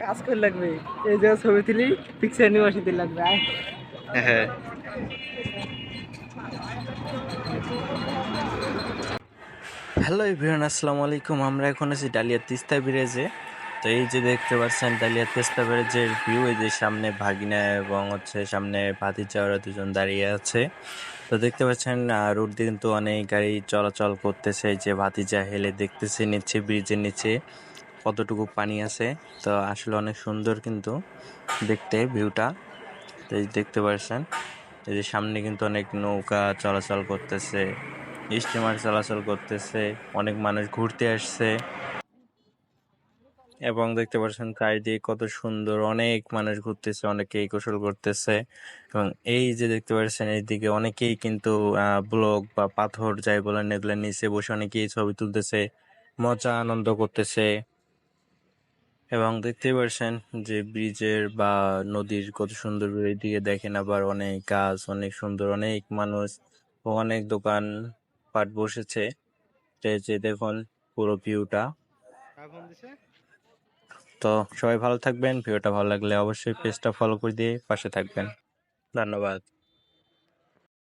কাজ করে লাগবে। এই যে ছবি তুলি পিকচার নিয়ে বসে দিলে লাগবে হ্যাঁ। হ্যালো ইভরিয়ান আসসালামু আলাইকুম। আমরা এখন আছি ডালিয়া তিস্তা ব্রিজে। তো এই যে দেখতে পাচ্ছেন ডালিয়া তিস্তা ব্রিজের ভিউ এই যে সামনে ভাগিনা এবং হচ্ছে সামনে ভাতিজা ওরা দুজন দাঁড়িয়ে আছে। তো দেখতে পাচ্ছেন রোড দিয়ে কিন্তু অনেক গাড়ি চলাচল করতেছে। এই যে ভাতিজা হেলে দেখতেছে নিচে, ব্রিজের নিচে কতটুকু পানি আছে। তো আসলে অনেক সুন্দর কিন্তু দেখতে ভিউটা তো এই দেখতে পাচ্ছেন, এই যে সামনে কিন্তু অনেক নৌকা চলাচল করতেছে, স্টিমার চলাচল করতেছে, অনেক মানুষ ঘুরতে আসছে। এবং দেখতে পাচ্ছেন চারিদিকে কত সুন্দর, অনেক মানুষ ঘুরতেছে, অনেকেই গোসল করতেছে এবং এই যে দেখতে পাচ্ছেন এইদিকে অনেকেই কিন্তু ব্লক বা পাথর যাই বলেন এগুলো নিচে বসে অনেকেই ছবি তুলতেছে, মজা, আনন্দ করতেছে এবং দেখতে পাচ্ছেন যে ব্রিজের বা নদীর কত সুন্দর দিকে দেখেন আবার অনেক গাছ, অনেক সুন্দর, অনেক মানুষ অনেক দোকান পাট বসেছে। যে দেখুন পুরো ভিউটা। তো সবাই ভালো থাকবেন, ভিডিওটা ভালো লাগলে অবশ্যই পেজটা ফলো করে দিয়ে পাশে থাকবেন। ধন্যবাদ।